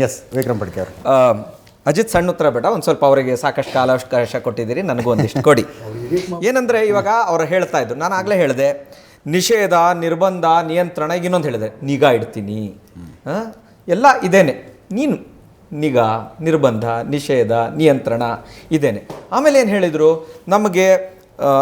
S Vikram ಪಡ್ಕೆ ಅವರು ಅಜಿತ್ ಸಣ್ಣ ಉತ್ತರ ಬೇಡ, ಒಂದು ಸ್ವಲ್ಪ ಅವರಿಗೆ ಸಾಕಷ್ಟು ಕಾಲಾವಕಾಶ ಕೊಟ್ಟಿದ್ದೀರಿ, ನನಗೂ ಒಂದಿಷ್ಟು ಕೊಡಿ. ಏನಂದರೆ ಇವಾಗ ಅವ್ರು ಹೇಳ್ತಾ ಇದ್ರು, ನಾನು ಆಗಲೇ ಹೇಳಿದೆ, ನಿಷೇಧ, ನಿರ್ಬಂಧ, ನಿಯಂತ್ರಣ ಈಗ ಇನ್ನೊಂದು ಹೇಳಿದೆ, ನಿಗಾ ಇಡ್ತೀನಿ? ಎಲ್ಲ ಇದೇನೆ, ನೀನು ನಿಗಾ, ನಿರ್ಬಂಧ, ನಿಷೇಧ, ನಿಯಂತ್ರಣ ಇದೇನೆ. ಆಮೇಲೆ ಏನು ಹೇಳಿದರು, ನಮಗೆ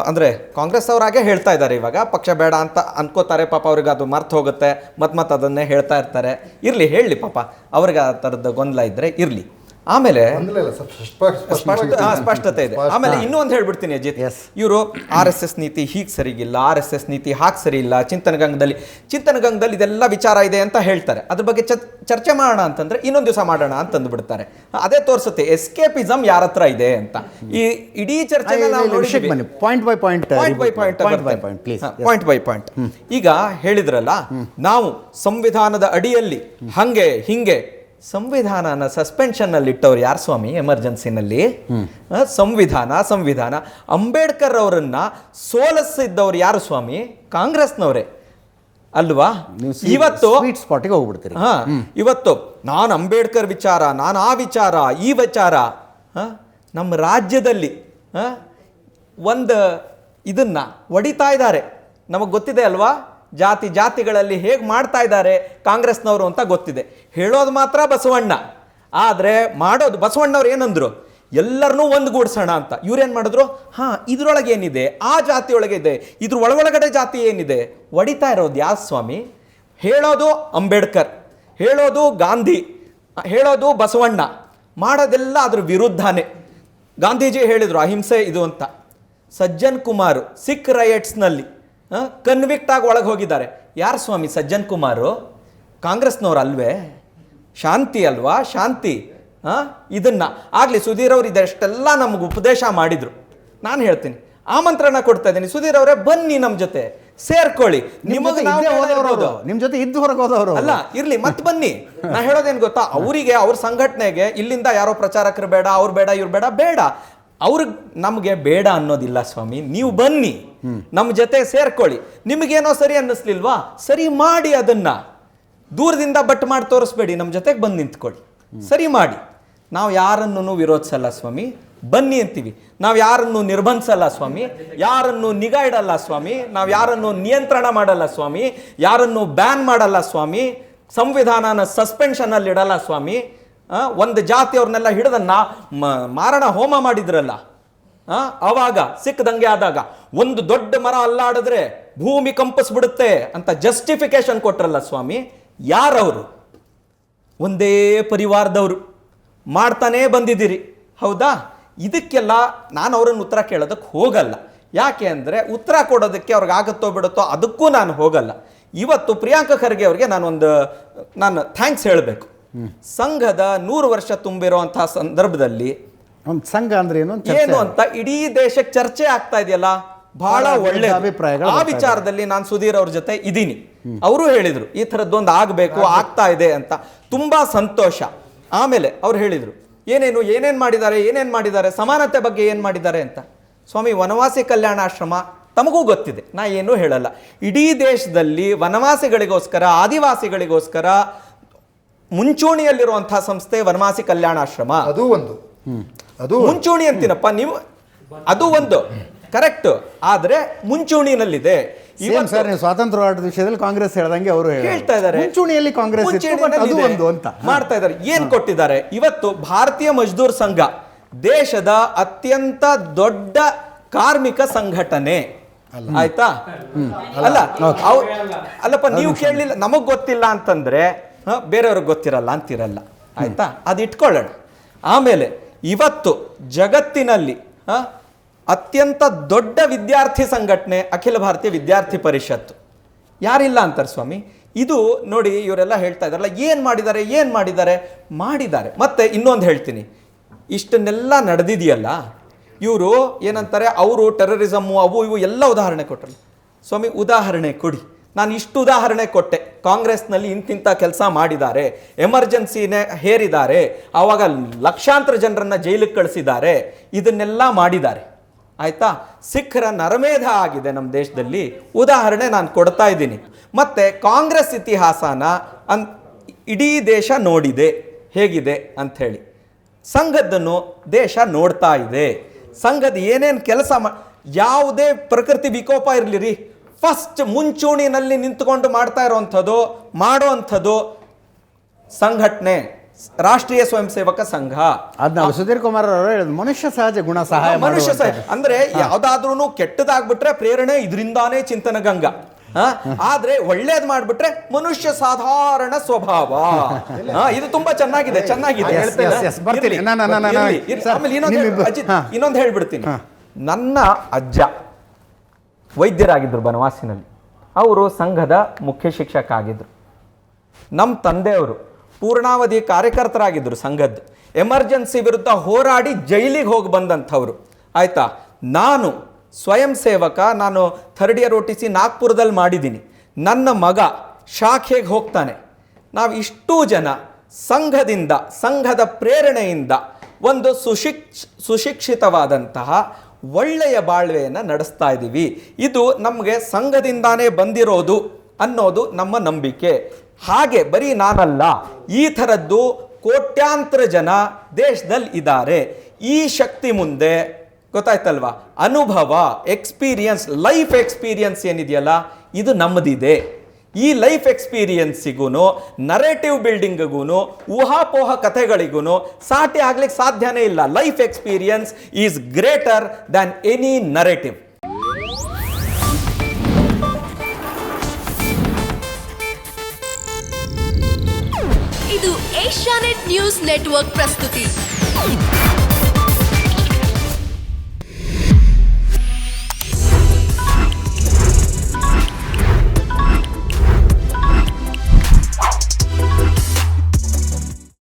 ಅಂದ್ರೆ ಕಾಂಗ್ರೆಸ್ ಅವರಾಗೆ ಹೇಳ್ತಾ ಇದ್ದಾರೆ ಇವಾಗ, ಪಕ್ಷ ಬೇಡ ಅಂತ ಅನ್ಕೋತಾರೆ, ಪಾಪ ಅವ್ರಿಗೆ ಅದು ಮರ್ತು ಹೋಗುತ್ತೆ, ಮತ್ತೆ ಮತ್ತೆ ಅದನ್ನೇ ಹೇಳ್ತಾ ಇರ್ತಾರೆ. ಇರಲಿ ಹೇಳಲಿ ಪಾಪ, ಅವ್ರಿಗೆ ಆ ಥರದ ಗೊಂದಲ ಇದ್ದರೆ ಇರ್ಲಿ. ಆಮೇಲೆ ಸ್ಪಷ್ಟತೆ ಇದೆ. ಆಮೇಲೆ ಇನ್ನೂ ಒಂದು ಹೇಳ್ಬಿಡ್ತೀನಿ ಅಜಿತ್. ಇವರು ಆರ್ ಎಸ್ ಎಸ್ ನೀತಿ ಹೀಗೆ ಸರಿಗಿಲ್ಲ ಆರ್ ಎಸ್ ಎಸ್ ನೀತಿ ಹಾಗೆ ಸರಿ ಇಲ್ಲ ಚಿಂತನಗಂಗದಲ್ಲಿ ಚಿಂತನಗಂಗದಲ್ಲಿ ಇದೆಲ್ಲ ವಿಚಾರ ಇದೆ ಅಂತ ಹೇಳ್ತಾರೆ. ಅದ್ರ ಬಗ್ಗೆ ಚರ್ಚೆ ಮಾಡೋಣ ಅಂತಂದ್ರೆ ಇನ್ನೊಂದು ದಿವಸ ಮಾಡೋಣ ಅಂತಂದು ಬಿಡ್ತಾರೆ ಅದೇ ತೋರಿಸುತ್ತೆ ಎಸ್ಕೇಪಿಸಮ್ ಯಾರ ಹತ್ರ ಇದೆ ಅಂತ. ಈ ಇಡೀ ಚರ್ಚೆ point by point point by point point by point ಈಗ ಹೇಳಿದ್ರಲ್ಲ ನಾವು ಸಂವಿಧಾನದ ಅಡಿಯಲ್ಲಿ ಹಂಗೆ ಹಿಂಗೆ ಸಂವಿಧಾನನ ಸಸ್ಪೆನ್ಷನ್ ಅಲ್ಲಿ ಇಟ್ಟವ್ರು ಯಾರು ಸ್ವಾಮಿ? ಎಮರ್ಜೆನ್ಸಿನಲ್ಲಿ? ಸಂವಿಧಾನ ಸಂವಿಧಾನ. ಅಂಬೇಡ್ಕರ್ ಅವರನ್ನ ಸೋಲಿಸಿದ್ದವ್ರು ಯಾರು ಸ್ವಾಮಿ? ಕಾಂಗ್ರೆಸ್ನವರೇ. ಅಲ್ವಾ? ಇವತ್ತು ಸ್ವೀಟ್ ಸ್ಪಾಟಿಗೆ ಹೋಗ್ಬಿಡ್ತೀರಿ. ಹಾ ಇವತ್ತು ನಾನು ಅಂಬೇಡ್ಕರ್ ವಿಚಾರ ನಾನು ಆ ವಿಚಾರ ಈ ವಿಚಾರ ನಮ್ಮ ರಾಜ್ಯದಲ್ಲಿ ಒಂದು ಇದನ್ನ ಒಡಿತಾ ಇದ್ದಾರೆ. ನಮಗೆ ಗೊತ್ತಿದೆ ಅಲ್ವಾ? ಜಾತಿ ಜಾತಿಗಳಲ್ಲಿ ಹೇಗೆ ಮಾಡ್ತಾ ಇದ್ದಾರೆ ಕಾಂಗ್ರೆಸ್ನವರು ಅಂತ ಗೊತ್ತಿದೆ. ಹೇಳೋದು ಮಾತ್ರ ಬಸವಣ್ಣ. ಆದರೆ ಮಾಡೋದು ಬಸವಣ್ಣವ್ರು ಏನಂದರು? ಎಲ್ಲರನ್ನೂ ಒಂದುಗೂಡಿಸೋಣ ಅಂತ. ಇವ್ರೇನು ಮಾಡಿದ್ರು? ಹಾಂ, ಇದರೊಳಗೆ ಏನಿದೆ? ಆ ಜಾತಿಯೊಳಗೆ ಇದೆ. ಇದ್ರ ಒಳಗೊಳಗಡೆ ಜಾತಿ ಏನಿದೆ? ಒಡಿತಾ ಇರೋದು ಯಾವ ಸ್ವಾಮಿ? ಹೇಳೋದು ಅಂಬೇಡ್ಕರ್. ಹೇಳೋದು ಗಾಂಧಿ. ಹೇಳೋದು ಬಸವಣ್ಣ. ಮಾಡೋದೆಲ್ಲ ಅದ್ರ ವಿರುದ್ಧನೇ. ಗಾಂಧೀಜಿ ಹೇಳಿದರು ಅಹಿಂಸೆ ಇದು ಅಂತ. ಸಜ್ಜನ್ ಕುಮಾರ್, ಸಿಖ್ ರೈಟ್ಸ್ನಲ್ಲಿ ಕನ್ವಿಕ್ಟ್ ಆಗಿ ಒಳಗೆ ಹೋಗಿದ್ದಾರೆ. ಯಾರು ಸ್ವಾಮಿ? ಸಜ್ಜನ್ ಕುಮಾರು? ಕಾಂಗ್ರೆಸ್ನವ್ರು ಅಲ್ವೇ ಶಾಂತಿ ಅಲ್ವಾ? ಶಾಂತಿ. ಹಾಂ? ಇದನ್ನ. ಆಗ್ಲಿ ಸುಧೀರ್ ಅವರು ಇದೆಷ್ಟೆಲ್ಲ ನಮಗೆ ಉಪದೇಶ ಮಾಡಿದರು. ನಾನು ಹೇಳ್ತೀನಿ. ಆಮಂತ್ರಣ ಕೊಡ್ತಾ ಇದ್ದೀನಿ. ಸುಧೀರ್ ಅವರೇ ಬನ್ನಿ ನಮ್ಮ ಜೊತೆ. ಸೇರ್ಕೊಳ್ಳಿ. ನಿಮಗೆ ನಿಮ್ಮ ಜೊತೆ ಇದ್ದು ಹೊರಗೆ ಹೋದವರು ಅಲ್ಲ ಇರ್ಲಿ ಮತ್ತೆ ಬನ್ನಿ. ನಾ ಹೇಳೋದೇನು ಗೊತ್ತಾ? ಅವರಿಗೆ ಅವ್ರ ಸಂಘಟನೆಗೆ ಇಲ್ಲಿಂದ ಯಾರೋ ಪ್ರಚಾರಕರು ಬೇಡ ಅವ್ರು ಬೇಡ ಇವ್ರು ಬೇಡ ಬೇಡ. ಅವ್ರಿಗೆ ನಮಗೆ ಬೇಡ ಅನ್ನೋದಿಲ್ಲ ಸ್ವಾಮಿ ನೀವು ಬನ್ನಿ ನಮ್ಮ ಜೊತೆ ಸೇರ್ಕೊಳ್ಳಿ. ನಿಮಗೇನೋ ಸರಿ ಅನ್ನಿಸ್ಲಿಲ್ವಾ? ಸರಿ ಮಾಡಿ ಅದನ್ನ. ದೂರದಿಂದ ಬಟ್ ಮಾಡಿ ತೋರಿಸ್ಬೇಡಿ ನಮ್ಮ ಜೊತೆಗೆ ಬಂದು ನಿಂತ್ಕೊಳ್ಳಿ. ಸರಿ ಮಾಡಿ. ನಾವು ಯಾರನ್ನು ವಿರೋಧಿಸಲ್ಲ ಸ್ವಾಮಿ ಬನ್ನಿ ಅಂತೀವಿ. ನಾವು ಯಾರನ್ನು ನಿರ್ಬಂಧಿಸಲ್ಲ ಸ್ವಾಮಿ ಯಾರನ್ನು ನಿಗಾ ಇಡಲ್ಲ ಸ್ವಾಮಿ ನಾವು ಯಾರನ್ನು ನಿಯಂತ್ರಣ ಮಾಡಲ್ಲ ಸ್ವಾಮಿ ಯಾರನ್ನು ಬ್ಯಾನ್ ಮಾಡಲ್ಲ ಸ್ವಾಮಿ ಸಂವಿಧಾನನ ಸಸ್ಪೆನ್ಷನ್ ಅಲ್ಲಿ ಇಡಲ್ಲ ಸ್ವಾಮಿ ಒಂದು ಜಾತಿಯವ್ರನ್ನೆಲ್ಲ ಹಿಡಿದನ್ನ ಮಾರಣ ಹೋಮ ಮಾಡಿದ್ರಲ್ಲ ಅವಾಗ ಸಿಕ್ಕದಂಗೆ ಆದಾಗ ಒಂದು ದೊಡ್ಡ ಮರ ಅಲ್ಲಾಡಿದ್ರೆ ಭೂಮಿ ಕಂಪಿಸ್ಬಿಡುತ್ತೆ ಅಂತ ಜಸ್ಟಿಫಿಕೇಶನ್ ಕೊಟ್ರಲ್ಲ ಸ್ವಾಮಿ, ಯಾರವರು? ಒಂದೇ ಪರಿವಾರದವರು. ಮಾಡ್ತಾನೇ ಬಂದಿದ್ದೀರಿ. ಹೌದಾ? ಇದಕ್ಕೆಲ್ಲ ನಾನು ಅವ್ರನ್ನ ಉತ್ತರ ಕೇಳೋದಕ್ಕೆ ಹೋಗಲ್ಲ. ಯಾಕೆ ಅಂದರೆ ಉತ್ತರ ಕೊಡೋದಕ್ಕೆ ಅವ್ರಿಗೆ ಆಗುತ್ತೋ ಬಿಡುತ್ತೋ ಅದಕ್ಕೂ ನಾನು ಹೋಗಲ್ಲ. ಇವತ್ತು ಪ್ರಿಯಾಂಕ ಖರ್ಗೆ ಅವ್ರಿಗೆ ನಾನೊಂದು, ನಾನು ಥ್ಯಾಂಕ್ಸ್ ಹೇಳಬೇಕು. ಸಂಘದ ನೂರು ವರ್ಷ ತುಂಬಿರುವಂತಹ ಸಂದರ್ಭದಲ್ಲಿ ಒಂದು ಸಂಘ ಅಂದ್ರೆ ಏನು ಅಂತ ಏನು ಅಂತ ಇಡೀ ದೇಶಕ್ಕೆ ಚರ್ಚೆ ಆಗ್ತಾ ಇದೆಯಲ್ಲ? ಬಹಳ ಬಹಳ ಒಳ್ಳೆ ಅಭಿಪ್ರಾಯಗಳು ಆ ಬರ್ತಾ ವಿಚಾರದಲ್ಲಿ ನಾನು ಸುಧೀರ್ ಅವ್ರ ಜೊತೆ ಇದ್ದೀನಿ. ಅವರು ಹೇಳಿದ್ರು ಈ ಥರದ್ದೊಂದು ಆಗಬೇಕು. ಆಗ್ತಾ ಇದೆ ಅಂತ. ತುಂಬಾ ಸಂತೋಷ. ಆಮೇಲೆ ಅವ್ರು ಹೇಳಿದ್ರು ಏನೇನು ಏನೇನ್ ಮಾಡಿದ್ದಾರೆ ಏನೇನ್ ಮಾಡಿದ್ದಾರೆ ಸಮಾನತೆ ಬಗ್ಗೆ ಏನ್ ಮಾಡಿದ್ದಾರೆ ಅಂತ. ಸ್ವಾಮಿ ವನವಾಸಿ ಕಲ್ಯಾಣ ಆಶ್ರಮ ತಮಗೂ ಗೊತ್ತಿದೆ. ನಾ ಏನೂ ಹೇಳಲ್ಲ. ಇಡೀ ದೇಶದಲ್ಲಿ ವನವಾಸಿಗಳಿಗೋಸ್ಕರ ಆದಿವಾಸಿಗಳಿಗೋಸ್ಕರ ಮುಂಚೂಣಿಯಲ್ಲಿರುವಂತಹ ಸಂಸ್ಥೆ ವನವಾಸಿ ಕಲ್ಯಾಣಾಶ್ರಮ ಅದು ಒಂದು. ಅದು ಮುಂಚೂಣಿ ಅಂತೀನಪ್ಪ ನೀವು ಅದು ಒಂದು. ಕರೆಕ್ಟ್ ಆದ್ರೆ ಮುಂಚೂಣಿನಲ್ಲಿದೆ. ಇವನ್ ಇವತ್ತು ಸರ್ ನೀವು ಸ್ವಾತಂತ್ರ್ಯ ಹೋರಾಟದ ವಿಷಯದಲ್ಲಿ ಕಾಂಗ್ರೆಸ್ ಹೇಳ್ದಂಗೆ ಅವರು ಹೇಳ್ತಾ ಇದ್ದಾರೆ. ಮುಂಚೂಣಿಯಲ್ಲಿ ಕಾಂಗ್ರೆಸ್ ಅದು ಒಂದು ಅಂತ. ಮಾಡ್ತಾ ಇದ್ದಾರೆ. ಏನ್ ಕೊಟ್ಟಿದ್ದಾರೆ? ಇವತ್ತು ಭಾರತೀಯ ಮಜ್ದೂರ್ ಸಂಘ ದೇಶದ ಅತ್ಯಂತ ದೊಡ್ಡ ಕಾರ್ಮಿಕ ಸಂಘಟನೆ. ಆಯ್ತಾ? ಅಲ್ಲ ಅಲ್ಲಪ್ಪ ನೀವು ಕೇಳಲಿಲ್ಲ. ನಮಗ್ ಗೊತ್ತಿಲ್ಲ ಅಂತಂದ್ರೆ ಬೇರೆಯವ್ರಿಗೆ ಗೊತ್ತಿರಲ್ಲ ಅಂತಿರಲ್ಲ. ಆಯಿತಾ? ಅದು ಇಟ್ಕೊಳ್ಳೋಣ. ಆಮೇಲೆ ಇವತ್ತು ಜಗತ್ತಿನಲ್ಲಿ ಅತ್ಯಂತ ದೊಡ್ಡ ವಿದ್ಯಾರ್ಥಿ ಸಂಘಟನೆ ಅಖಿಲ ಭಾರತೀಯ ವಿದ್ಯಾರ್ಥಿ ಪರಿಷತ್ತು. ಯಾರಿಲ್ಲ ಅಂತಾರೆ ಸ್ವಾಮಿ? ಇದು ನೋಡಿ ಇವರೆಲ್ಲ ಹೇಳ್ತಾ ಇದ್ದಾರಲ್ಲ, ಏನು ಮಾಡಿದ್ದಾರೆ ಏನು ಮಾಡಿದ್ದಾರೆ? ಮಾಡಿದ್ದಾರೆ. ಮತ್ತೆ ಇನ್ನೊಂದು ಹೇಳ್ತೀನಿ. ಇಷ್ಟನ್ನೆಲ್ಲ ನಡೆದಿದೆಯಲ್ಲ, ಇವರು ಏನಂತಾರೆ, ಅವರು ಟೆರರಿಸಮ್ಮು ಅವು ಇವು ಎಲ್ಲ ಉದಾಹರಣೆ ಕೊಟ್ಟರು ಸ್ವಾಮಿ, ಉದಾಹರಣೆ ಕೊಡಿ. ನಾನು ಇಷ್ಟು ಉದಾಹರಣೆ ಕೊಟ್ಟೆ. ಕಾಂಗ್ರೆಸ್ನಲ್ಲಿ ಇಂತಿಂಥ ಕೆಲಸ ಮಾಡಿದ್ದಾರೆ. ಎಮರ್ಜೆನ್ಸಿನೇ ಹೇರಿದ್ದಾರೆ. ಆವಾಗ ಲಕ್ಷಾಂತರ ಜನರನ್ನು ಜೈಲಿಗೆ ಕಳಿಸಿದ್ದಾರೆ. ಇದನ್ನೆಲ್ಲ ಮಾಡಿದ್ದಾರೆ. ಆಯಿತಾ? ಸಿಖ್ರ ನರಮೇಧ ಆಗಿದೆ ನಮ್ಮ ದೇಶದಲ್ಲಿ. ಉದಾಹರಣೆ ನಾನು ಕೊಡ್ತಾ ಇದ್ದೀನಿ. ಮತ್ತು ಕಾಂಗ್ರೆಸ್ ಇತಿಹಾಸನ ಅನ್ ಇಡೀ ದೇಶ ನೋಡಿದೆ. ಹೇಗಿದೆ ಅಂತ ಹೇಳಿ ಸಂಘದ್ದನ್ನು ದೇಶ ನೋಡ್ತಾ ಇದೆ. ಸಂಘದ ಏನೇನು ಕೆಲಸ ಮಾ ಯಾವುದೇ ಪ್ರಕೃತಿ ವಿಕೋಪ ಇರಲಿ ಫಸ್ಟ್ ಮುಂಚೂಣಿನಲ್ಲಿ ನಿಂತುಕೊಂಡು ಮಾಡ್ತಾ ಇರೋವಂಥದ್ದು ಮಾಡೋ ಅಂಥದ್ದು ಸಂಘಟನೆ ರಾಷ್ಟ್ರೀಯ ಸ್ವಯಂ ಸೇವಕ ಸಂಘ. ಸುಧೀರ್ ಕುಮಾರ್ ಅವರು ಹೇಳಿದ್ರು ಮನುಷ್ಯ ಸಹಜ ಗುಣ ಸಹಾಯ ಮನುಷ್ಯ ಮಾಡುವಂಥದ್ದು. ಸಹ ಅಂದ್ರೆ ಯಾವ್ದಾದ್ರೂ ಕೆಟ್ಟದಾಗ್ಬಿಟ್ರೆ ಪ್ರೇರಣೆ ಇದರಿಂದಾನೇ ಚಿಂತನ ಗಂಗಾ. ಹ? ಆದ್ರೆ ಒಳ್ಳೇದ್ ಮಾಡ್ಬಿಟ್ರೆ ಮನುಷ್ಯ ಸಾಧಾರಣ ಸ್ವಭಾವ. ಇದು ತುಂಬಾ ಚೆನ್ನಾಗಿದೆ ಚೆನ್ನಾಗಿದೆ. ಆಮೇಲೆ. ಇನ್ನೊಂದು ಹೇಳ್ಬಿಡ್ತೀನಿ. ನನ್ನ ಅಜ್ಜ ವೈದ್ಯರಾಗಿದ್ರು ಬನವಾಸಿನಲ್ಲಿ. ಅವರು ಸಂಘದ ಮುಖ್ಯ ಶಿಕ್ಷಕ ಆಗಿದ್ರು ನಮ್ಮ ತಂದೆಯವರು ಪೂರ್ಣಾವಧಿ ಕಾರ್ಯಕರ್ತರಾಗಿದ್ದರು ಸಂಘದ್ದು ಎಮರ್ಜೆನ್ಸಿ ವಿರುದ್ಧ ಹೋರಾಡಿ ಜೈಲಿಗೆ ಹೋಗಿ ಬಂದಂಥವ್ರು. ಆಯಿತಾ? ನಾನು ಸ್ವಯಂ ಸೇವಕ, ನಾನು ಥರ್ಡ್ ಇಯರ್ ಒ ಸಿ ನಾಗ್ಪುರದಲ್ಲಿ ಮಾಡಿದ್ದೀನಿ ನನ್ನ ಮಗ ಶಾಖೆಗೆ ಹೋಗ್ತಾನೆ. ನಾವು ಇಷ್ಟೂ ಜನ ಸಂಘದಿಂದ, ಸಂಘದ ಪ್ರೇರಣೆಯಿಂದ ಒಂದು ಸುಶಿಕ್ಷ, ಸುಶಿಕ್ಷಿತವಾದಂತಹ ಒಳ್ಳೆಯ ಬಾಳ್ವೆಯನ್ನು ನಡೆಸ್ತಾ ಇದ್ದೀವಿ ಇದು ನಮಗೆ ಸಂಘದಿಂದಾನೇ ಬಂದಿರೋದು ಅನ್ನೋದು ನಮ್ಮ ನಂಬಿಕೆ. ಹಾಗೆ ಬರೀ ನಾನಲ್ಲ, ಈ ಥರದ್ದು ಕೋಟ್ಯಾಂತರ ಜನ ದೇಶದಲ್ಲಿ ಇದ್ದಾರೆ. ಈ ಶಕ್ತಿ ಮುಂದೆ ಗೊತ್ತಾಯ್ತಲ್ವಾ? ಅನುಭವ, ಎಕ್ಸ್ಪೀರಿಯನ್ಸ್, ಲೈಫ್ ಎಕ್ಸ್ಪೀರಿಯನ್ಸ್ ಏನಿದೆಯಲ್ಲ, ಇದು ನಮ್ಮದಿದೆ. ಈ ಲೈಫ್ ಎಕ್ಸ್ಪೀರಿಯನ್ಸಿಗೂ ನರೇಟಿವ್ ಬಿಲ್ಡಿಂಗ್ಗೂ ಊಹಾಪೋಹ ಕಥೆಗಳಿಗೂ ಸಾಟಿ ಆಗ್ಲಿಕ್ಕೆ ಸಾಧ್ಯನೇ ಇಲ್ಲ. Life experience is greater than any narrative ಇದು ಏಷ್ಯಾನೆಟ್ ನ್ಯೂಸ್ ನೆಟ್ವರ್ಕ್ ಪ್ರಸ್ತುತಿ.